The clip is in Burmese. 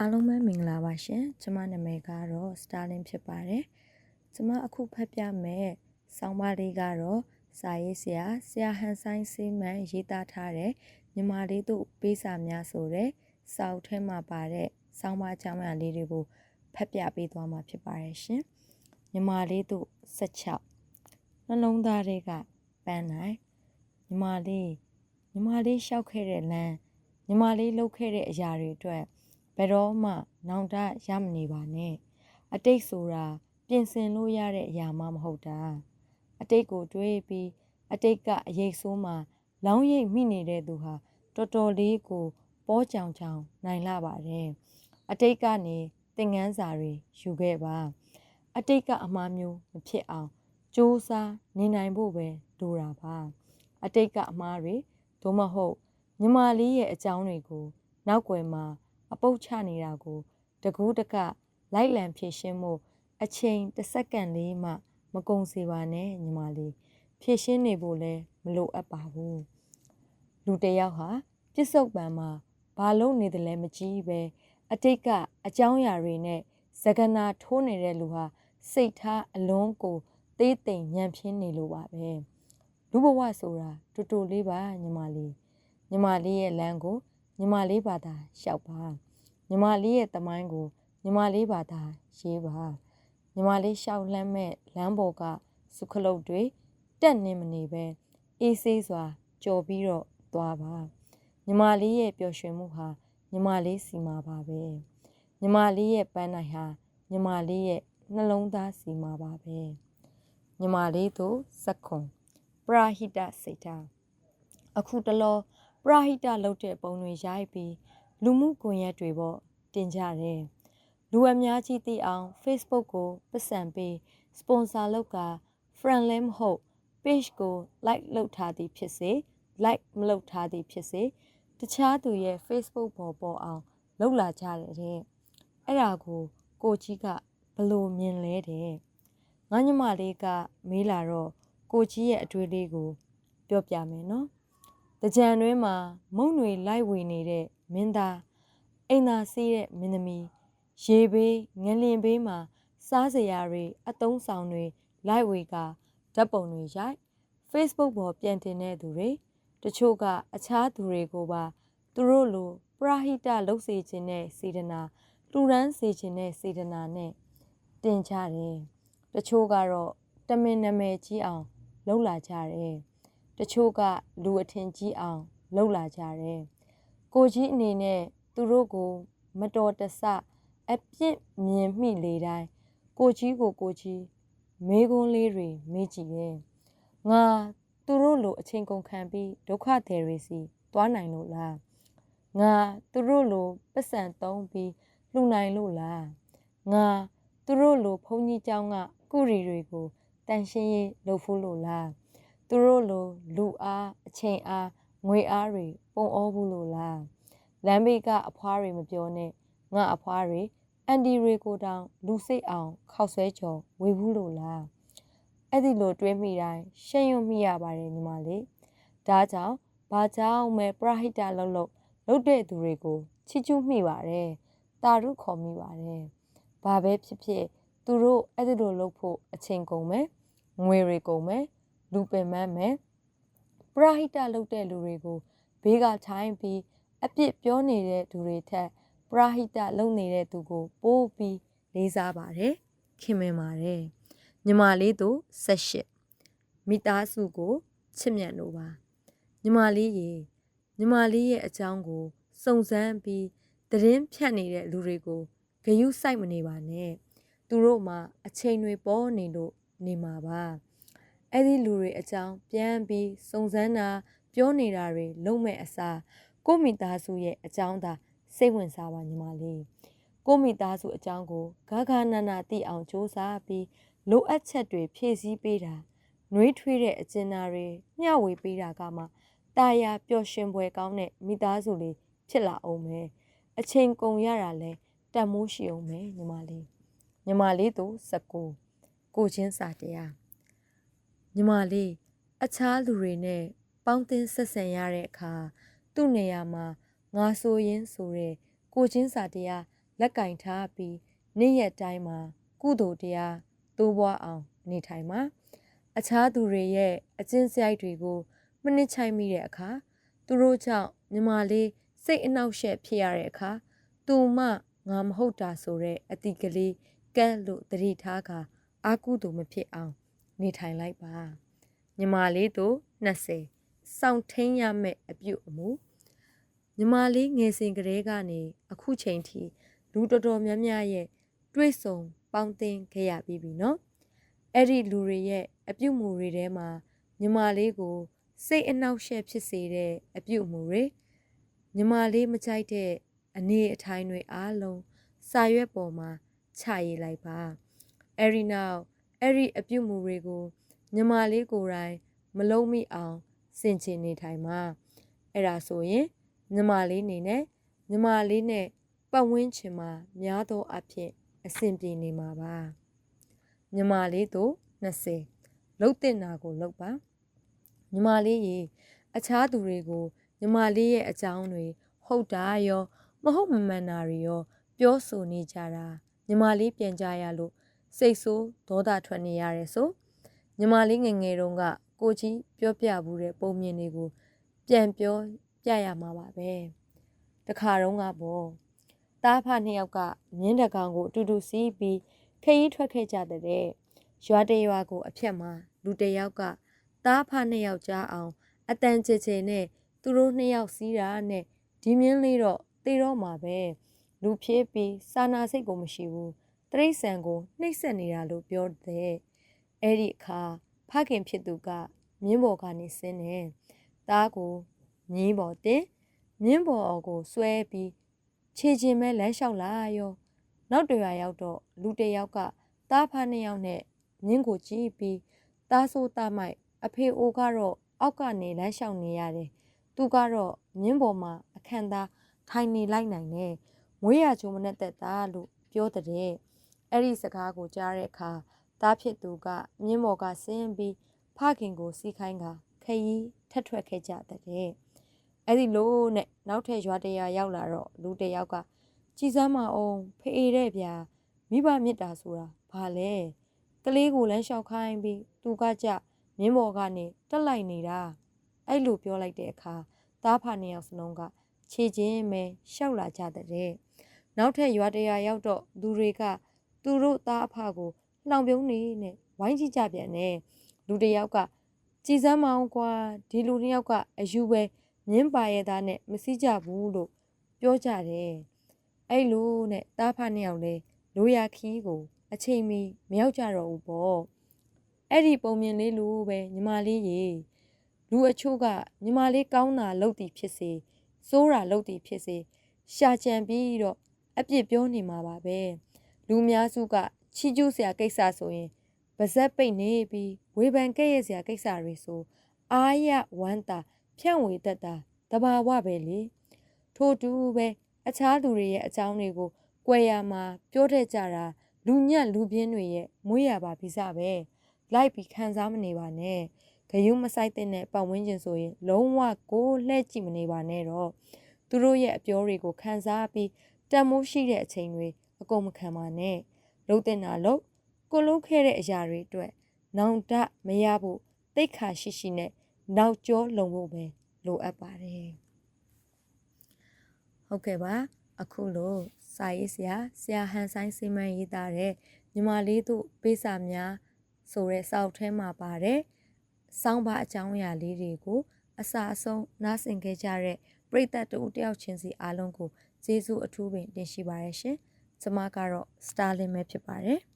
အားလုံးပဲမင်္ဂလာပါရှင်ကျမနာမည်ကတော့ Starling ဖြစ်ပါတယ်ကျမအခုဖတ်ပြမယ်ဆောင်းပါးလေးကတော့စာရေးဆရာဆရာဟန်ဆိုင်စေးမန်ရေးသားထားတဲ့မြမလေးတို့ပေးစာများဆိုတဲ့စာအုပ်ထဲမှာပါတဲ့ဆောင်းပါးအကြောင်းအရာလေးတွေကိုဖတ်ပြပေးသွားမှာဖြစ်ပါတယ်ရှင်မြမလေးတို့16နှလုံးသားတွေကပန်းနိုင်မြမလေးမြမလေးရှောက်ခဲ့တဲ့လမ်းမြမလေးလှုပ်ခဲ့တဲ့အရာတွေအတွက် ဘယ်တော့မှ နောင်တရမနေပါနဲ့အတိတ်ဆိုတာပြင်ဆင်လို့ရတဲ့အရာမှမဟုတ်တာအတိတ်ကိုတွေးပြီးအတိတ်ကအရေးဆိုးမှလောင်းရိပ်မိနေတဲ့သူဟာတော်တော်လေးကိုပေါ်ကြောင်ကြောင်နိုင်လာပါတယ်အတိတ်ကနေသင်ငန်းစာတွေယူခဲ့ပါ အတိတ်ကအမှားမျိုးမဖြစ်အောင်စ조사နေနိုင်ဖို့ပဲလိုတာပါအတိတ်ကအမှားတွေသို့မဟုတ်ညီမလေးရဲ့အကြောင်းတွေကို နောက်ွယ်မှာ အပုတ်ချနေတာကို တကူးတကလိုက်လံဖြည့်ရှင်းမှုအချိန်တစ်စက္ကန့်လေးမှ မကုန်စေပါနဲ့ညီမလေးဖြည့်ရှင်းနေဖို့လည်းမလိုအပ်ပါဘူးလူတစ်ယောက်ဟာပြစ္ဆုတ်ပံမှာဘာလို့နေတယ်လဲမကြည့်ပဲအတိတ်ကအကြောင်းအရာတွေနဲ့သကနာထိုးနေတဲ့လူဟာစိတ်ထားအလုံးကိုသေးသိမ်ညံပြင်းနေလို့ပါပဲလူဘဝဆိုတာတူတူလေးပါညီမလေးညီမလေးရဲ့လမ်းကို ညီမလေးဘာသာလျှောက်ပါညီမလေးရဲ့တမိုင်းကိုညီမလေးဘာသာရေးပါညီမလေးလျှောက်လှမ်းမဲ့လမ်းပေါ်ကစုခလုတ်တွေတက်နေမနေပဲအေးဆေးစွာကြော်ပြီးတော့သွားပါညီမလေးရဲ့ပျော်ရွှင်မှုဟာညီမလေးစီမှာပါပဲညီမလေးရဲ့ပန်းနိုင်ဟာညီမလေးရဲ့နှလုံးသားစီမှာပါပဲညီမလေးတို့စက်ခွန်ပရာဟိတစိတ်ထားအခုတလော ပရာဟိတလုပ်တဲ့ပုံတွေရိုက်ပြီးလူမှုကွန်ရက်တွေပေါ့တင်ကြတယ်လူအများကြီးသိအောင် Facebook ကိုပတ်စံပေးစပွန်ဆာလုပ်က friend လည်းမဟုတ် page ကို like လုပ်ထားသည်ဖြစ်စေ like မလုပ်ထားသည်ဖြစ်စေတခြားသူရဲ့ Facebook ပေါ်ပေါ်အောင်လုပ်လာကြတယ်တဲ့အဲ့ဒါကိုကိုကြီးကဘလို့မြင်လဲတဲ့ငါညမလေးကမေးလာတော့ကိုကြီးရဲ့အတွေ့အလေးကို ပြောပြမယ်နော် တကြံတွင်းမှာမုံတွေလိုက်ဝေနေတဲ့မင်းသားအိမ်သာစီးတဲ့မင်းသမီးရေဘေးငလင်ဘေးမှာစားစရာတွေအသုံးဆောင်တွေလိုက်ဝေကဓာတ်ပုံတွေရိုက် Facebook ပေါ်ပြန်တင်တဲ့သူတွေတချို့ကအခြားသူတွေကိုပါသူတို့လိုပရာဟိတလုပ်စေခြင်းနဲ့စေတနာလူရန်စေခြင်းနဲ့စေတနာနဲ့တင်ကြတယ်တချို့ကတော့တမင်နမယ်ကြီးအောင်လှုပ်လာကြတယ် တချို့ကလူအထင်ကြီးအောင်လှုပ်လာကြတယ်ကိုကြီးအနေနဲ့သူတို့ကို မတော်တဆအပြစ်မြင်မိလေတိုင်းကိုကြီးကိုကိုကြီးမေးခွန်းလေးတွေမေးကြည့်ရဲ့ငါသူတို့လိုအချိန်ကုန်ခံပြီးဒုက္ခသည်တွေစီသွားနိုင်လို့လားငါသူတို့လိုပတ်စံသုံးပြီးလှူနိုင်လို့လားငါသူတို့လိုဘုန်းကြီးเจ้าကကုရီတွေကိုတန်ရှင်းရေးလုပ်ဖို့လို့လား သူတို့လိုလူအားအချိန်အားငွေအားတွေပုံအောဘူးလို့လားလမ်းဘေးကအဖွားတွေမပြောနဲ့ငါအဖွားတွေအန်ဒီတွေကိုတောင်လူစိတ်အောင်ခောက်ဆွဲကြော်ဝေဘူးလို့လားအဲ့ဒီလိုတွေးမိတိုင်းရှင်းရွမိရပါတယ်ညီမလေးဒါကြောင့်ဘာကြောင့်မဲပရဟိတလှုပ်လှုပ်လုပ်တဲ့သူတွေကိုချီးကျူးမိပါတယ်တာရုခေါ်မိပါတယ်ဘာပဲဖြစ်ဖြစ်သူတို့အဲ့ဒီလိုလုပ်ဖို့အချိန်ကုန်မယ်ငွေတွေကုန်မယ် လူပင်မမယ်ပရဟိတလုပ်တဲ့လူတွေကိုဘေးကထိုင်းပြီးအပြစ်ပြောနေတဲ့သူတွေထက်ပရဟိတလုပ်နေတဲ့သူကိုပိုးပြီးလေးစားပါတယ်ခင်မင်ပါတယ်ညီမလေးတို့ဆက်ရှစ်မိသားစုကိုချစ်မြတ်လို့ပါညီမလေးရေညီမလေးရဲ့အကြောင်းကိုစုံစမ်းပြီးသတင်းဖြတ်နေတဲ့လူတွေကိုဂယုစိုက်မနေပါနဲ့သူတို့မှာအချိန်တွေပေါ်နေလို့နေမှာပါ အဲ့ဒီလူတွေအကြောင်းပြန်ပြီးစုံစမ်းတာပြောနေတာတွေလုံးမဲ့အစားကိုမိသားစုရဲ့အကြောင်းသာစိတ်ဝင်စားပါညီမလေးကိုမိသားစုအကြောင်းကိုဂါဂါနာနာသိအောင်စ조사ပြီးလိုအပ်ချက်တွေဖြည့်ဆည်းပေးတာနှွေးထွေးတဲ့အကျဉ်းသားတွေမျှဝေပေးတာကမှတာယာပျော်ရွှင်ပွဲကောင်းတဲ့မိသားစုလေးဖြစ်လာအောင်မယ်အချိန်ကုန်ရတာလဲတန်မိုးရှိအောင်မယ်ညီမလေးညီမလေးတို့19ကိုချင်းစာတရား ညီမလေးအခြားလူတွေနဲ့ပေါင်းသင်းဆက်ဆံရတဲ့အခါသူ့နေရာမှာငါဆိုရင်ဆိုတဲ့ကိုချင်းစာတရားလက်ကင်ထားပြီးနေ့ရက်တိုင်းမှာကုသိုလ်တရားတိုးပွားအောင် နေထိုင်မှာအခြားသူတွေရဲ့အကျင့်စရိုက်တွေကိုမနစ်ချိုက်မိတဲ့အခါသူတို့ကြောင့်ညီမလေးစိတ်အနှောက်အယှက်ဖြစ်ရတဲ့အခါသူမှငါမဟုတ်တာဆိုတဲ့အတိကလေးကဲလို့တတိထားကအာကုသို့မဖြစ်အောင် နေထိုင်လိုက်ပါညီမလေးတို့20စောင့်ထင်းရမယ့်အပြုအမူညီမလေးငယ်စဉ်ကလေးကနေအခုချိန်ထိလူတော်တော်များများရဲ့တွေ့ဆုံပေါင်းတင်ခဲ့ရပြီးပြီနော်အဲ့ဒီလူတွေရဲ့အပြုအမူတွေထဲမှာညီမလေးကိုစိတ်အနှောက်အယှက်ဖြစ်စေတဲ့အပြုအမူတွေညီမလေးမကြိုက်တဲ့အနေအထိုင်တွေအားလုံးစာရွက်ပေါ်မှာချရေးလိုက်ပါအဲ့ဒီနောက် အဲ့ဒီအပြုအမူတွေကိုညီမလေးကိုယ်တိုင်မလုံးမိအောင်စင်ချင်နေထိုင်မှာအဲ့ဒါဆိုရင်ညီမလေးနေနဲ့ညီမလေးနဲ့ပတ်ဝန်းကျင်မှာများသောအားဖြင့်အဆင်ပြေနေမှာပါညီမလေးတို့20လှုပ်တင်တာကိုလှုပ်ပါညီမလေးရေအခြားသူတွေကိုညီမလေးရဲ့အကြောင်းတွေဟုတ်တာရော မဟုတ်မမှန်တာတွေရော ပြောဆိုနေကြတာညီမလေးပြန်ကြရလို့ စိတ်ဆိုးဒေါသထွက်နေရတယ်ဆိုညီမလေးငယ်ငယ်တုန်းကကိုကြီးပြောပြဘူးတဲ့ပုံမြင်တွေကိုပြန်ပြောပြရမှာပါပဲတခါတုန်းကပေါ့တားဖနှစ်ယောက်ကမြင်းတကောင်ကိုအတူတူစီးပြီးခရီးထွက်ခဲ့ကြတဲ့ရွာတရွာကိုအဖြတ်မှာလူတယောက်ကတားဖနှစ်ယောက်ကြားအောင်အတန်ချေချေနဲ့သူတို့နှစ်ယောက်စီးတာနဲ့ဒီမြင်းလေးတော့သေတော့မှာပဲလူဖြေးပြီးစာနာစိတ်ကိုမရှိဘူး တရိษံကိုနှိပ်စက်နေတာလို့ပြောတဲ့အဲ့ဒီအခါဖခင်ဖြစ်သူကမြင်းပေါ်ကနေဆင်းနေသားကိုမြင်းပေါ်တင်မြင်းပေါ်ကိုဆွဲပြီးခြေချင်းမဲလမ်းလျှောက်လာရောနောက်တရွာရောက်တော့လူတယောက်ကသားဖားနှစ်ယောက်နဲ့မြင်းကိုကြည့်ပြီးသားဆိုးသားမိုက်အဖေအိုကတော့အောက်ကနေလမ်းလျှောက်နေရတယ်သူကတော့မြင်းပေါ်မှာအခန့်သားထိုင်နေလိုက်နိုင်တယ်မွေးရချိုးမနဲ့တက်တာလို့ပြောတဲ့ အဲ့ဒီစကားကိုကြားတဲ့အခါသားဖြစ်သူကမြင်းပေါ်ကဆင်းပြီးဖခင်ကိုစီးခိုင်းကခရီးထက်ထွက်ခဲ့ကြတဲ့အဲ့ဒီလိုနဲ့နောက်ထပ်ရွာတရာရောက်လာတော့လူတယောက်ကကြည်စမ်းမအောင်ဖေးတဲ့ဗျာမိဘမြစ်တာဆိုတာဘာလဲကလေးကိုလမ်းလျှောက်ခိုင်းပြီးသူကကြမြင်းပေါ်ကနေတက်လိုက်နေတာအဲ့လိုပြောလိုက်တဲ့အခါသားဖာနှစ်ယောက်စလုံးကခြေချင်းပဲရှောက်လာကြတဲ့နောက်ထပ်ရွာတရာရောက်တော့လူတွေက သူတို့သားအဖကိုလှောင်ပြုံးနေနဲ့ဝိုင်းကြည့်ကြပြန်တယ်လူတယောက်ကကြည်စမ်းမအောင်ကွာဒီလူနှစ်ယောက်ကအယူပဲမြင်းပါရဲ့သားနဲ့မစည်းကြဘူးလို့ပြောကြတယ်အဲ့လိုနဲ့တားဖနှစ်ယောက်လဲလိုရာခီးကို အချိန်မီမရောက်ကြတော့ဘူးပေါ့အဲ့ဒီပုံမြင်လေးလူပဲညီမလေးရေလူအချို့ကညီမလေးကောင်းတာလုပ်သည်ဖြစ်စေစိုးတာလုပ်သည်ဖြစ်စေရှာကြံပြီးတော့အပြစ်ပြောနေမှာပါပဲ လူများစုကချီကျူးစရာကိစ္စဆိုရင်ပါဇက်ပိတ်နေပြီးဝေဖန်ကဲ့ရဲ့စရာကိစ္စတွေဆိုအာရဝမ်းတာဖြန့်ဝေတတ်တာတဘာဝပဲလေထို့တူပဲအခြားသူတွေရဲ့အကြောင်းတွေကိုကြွယ်ရမှာပြောတတ်ကြတာလူညံ့လူပြင်းတွေရဲ့မွေးရပါဗီဇပဲလိုက်ပြီးခံစားမနေပါနဲ့ဂယုမဆိုင်တဲ့ပတ်ဝန်းကျင်ဆိုရင် လုံးဝကိုလှဲ့ကြည့်မနေပါနဲ့တော့သူတို့ရဲ့အပြောတွေကိုခံစားပြီးတန်မိုးရှိတဲ့အချိန်တွေ အကုန်မခံပါနဲ့လှုပ်တဲ့နာလို့ကိုလုံးခဲ့တဲ့အရာတွေအတွက်နောင်တမရဖို့တိတ်ခါရှိရှိနဲ့နောက်ကျောလုံဖို့ပဲလိုအပ်ပါတယ်ဟုတ်ကဲ့ပါအခုလို့စာရေးဆရာဆရာဟန်ဆိုင်စီမံရေးသားတဲ့ညီမလေးတို့ပေးစာများဆိုတဲ့စာအုပ်ထဲမှာပါတယ်စောင်းပါအကြောင်းအရာလေးတွေကိုအစာအဆုံးနားဆင်ခဲ့ကြတဲ့ပရိသတ်တို့တယောက်ချင်းစီအားလုံးကိုကျေးဇူးအထူးပင်တင်ရှိပါရရှင်။ ကျွန်မကတော့ Starling ပဲဖြစ်ပါတယ်။